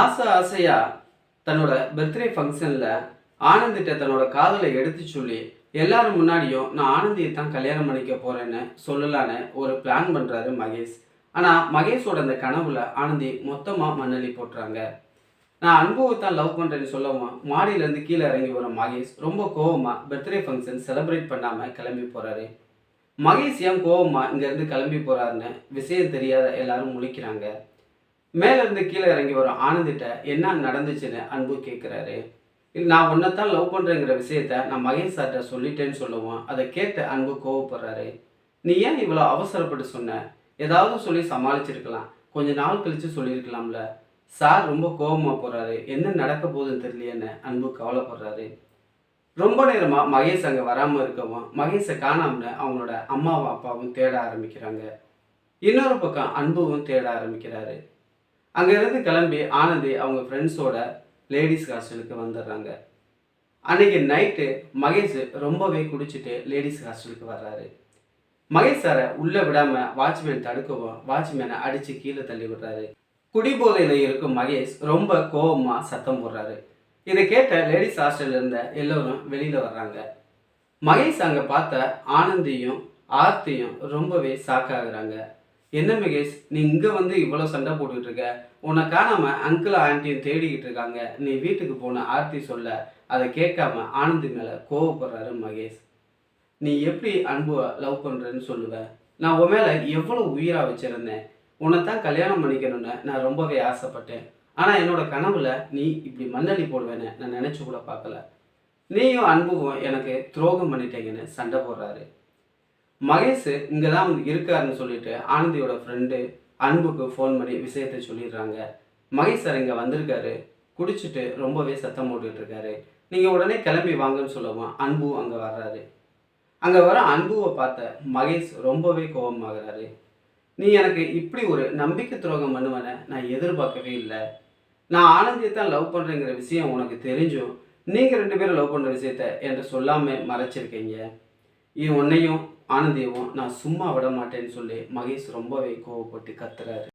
ஆசை ஆசையா தன்னோட பர்த்டே ஃபங்க்ஷனில் ஆனந்திட்ட தன்னோட காதலை எடுத்து சொல்லி எல்லாரும் முன்னாடியும் நான் ஆனந்தியை தான் கல்யாணம் பண்ணிக்க போகிறேன்னு சொல்லலான்னு ஒரு பிளான் பண்ணுறாரு மகேஷ். ஆனால் மகேஷோட அந்த கனவுல ஆனந்தி மொத்தமாக மண்ணலி போட்டுறாங்க. நான் அனுபவத்தை தான் லவ் பண்ணுறேன்னு சொல்லவும் மாடியிலேருந்து கீழே இறங்கி வர மகேஷ் ரொம்ப கோவமாக பர்த்டே ஃபங்க்ஷன் செலிப்ரேட் பண்ணாமல் கிளம்பி போகிறாரு மகேஷ் ஏன் கோவமாக இங்கேருந்து கிளம்பி போகிறாருன்னு விஷயம் தெரியாத எல்லாரும் முழிக்கிறாங்க. மேலேருந்து கீழே இறங்கி வரும் ஆனந்திட்ட என்ன நடந்துச்சுன்னு அன்பு கேட்குறாரு நான் உன்னைத்தான் லவ் பண்ணுறேங்கிற விஷயத்த நான் மகேஷ் சார்கிட்ட சொல்லிட்டேன்னு சொல்லுவோம். அதை கேட்ட அன்பு கோவப்படுறாரு. நீ ஏன் இவ்வளோ அவசரப்பட்டு சொன்ன? ஏதாவது சொல்லி சமாளிச்சிருக்கலாம். கொஞ்ச நாள் கழித்து சொல்லியிருக்கலாம்ல. சார் ரொம்ப கோபமாக போகிறாரு என்ன நடக்க போகுதுன்னு தெரியலையேன்னு அன்பு கவலைப்படுறாரு. ரொம்ப நேரமாக மகேஷ் அங்கே வராமல் இருக்கவும் மகேஷை காணாமல் அவங்களோட அம்மாவும் அப்பாவும் தேட ஆரம்பிக்கிறாங்க. இன்னொரு பக்கம் அன்புவும் தேட ஆரம்பிக்கிறாரு. அங்கேருந்து கிளம்பி ஆனந்தி அவங்க ஃப்ரெண்ட்ஸோட லேடிஸ் ஹாஸ்டலுக்கு வந்துடுறாங்க. அன்னைக்கு நைட்டு மகேஷ் ரொம்பவே குடிச்சிட்டு லேடிஸ் ஹாஸ்டலுக்கு வர்றாரு. மகேஷ் சாரை உள்ளே விடாமல் வாட்ச்மேன் தடுக்கவும் வாட்ச்மேனை அடித்து கீழே தள்ளி விடுறாரு. குடிபோதையில் இருக்கும் மகேஷ் ரொம்ப கோபமாக சத்தம் போடுறாரு. இதை கேட்ட லேடிஸ் ஹாஸ்டலில் இருந்த எல்லோரும் வெளியில் வர்றாங்க. மகேஷ் அங்கே பார்த்த ஆனந்தியும் ஆர்த்தியும் ரொம்பவே ஷாக்காகிறாங்க என்ன மகேஷ் நீ இங்கே வந்து இவ்வளோ சண்டை போட்டுக்கிட்டு இருக்க? உன்னை காணாம அங்கிள் ஆண்டியும் தேடிக்கிட்டு இருக்காங்க. நீ வீட்டுக்கு போன ஆர்த்தி சொல்ல அதை கேட்காம ஆனந்தி மேலே கோவப்படுறாரு மகேஷ். நீ எப்படி அன்புவை லவ் பண்ணுறேன்னு சொல்லுவ? நான் உன் மேலே எவ்வளோ உயிராக வச்சுருந்தேன். உன்னை தான் கல்யாணம் பண்ணிக்கணும்னு நான் ரொம்பவே ஆசைப்பட்டேன். ஆனால் என்னோட கனவுல நீ இப்படி மண்ணலி போடுவேன்னு நான் நினச்சி கூட பார்க்கல. நீயும் அன்புவும் எனக்கு துரோகம் பண்ணிட்டேங்கன்னு சண்டை போடுறாரு. மகேஷ் இங்கே தான் வந்து இருக்காருன்னு சொல்லிட்டு ஆனந்தியோட ஃப்ரெண்டு அன்புக்கு ஃபோன் பண்ணி விஷயத்தை சொல்லிடுறாங்க. மகேஷ் சார் இங்கே வந்திருக்காரு. குடிச்சிட்டு ரொம்பவே சத்தம் போட்டுட்டு இருக்காரு. நீங்கள் உடனே கிளம்பி வாங்கன்னு சொல்லவும் அன்பு அங்கே வர்றாரு. அங்கே வர அன்புவை பார்த்த மகேஷ் ரொம்பவே கோபமாகிறாரு. நீ எனக்கு இப்படி ஒரு நம்பிக்கை துரோகம் பண்ணுவனை நான் எதிர்பார்க்கவே இல்லை. நான் ஆனந்தியை தான் லவ் பண்ணுறேங்கிற விஷயம் உனக்கு தெரிஞ்சும் நீங்கள் ரெண்டு பேரும் லவ் பண்ணுற விஷயத்த என்கிட்ட சொல்லாமல் மறைச்சிருக்கீங்க. இது உன்னையும் ஆனந்தியவும் நான் சும்மா விட மாட்டேன்னு சொல்லி மகேஷ் ரொம்பவே கோவப்பட்டு கத்துறாரு.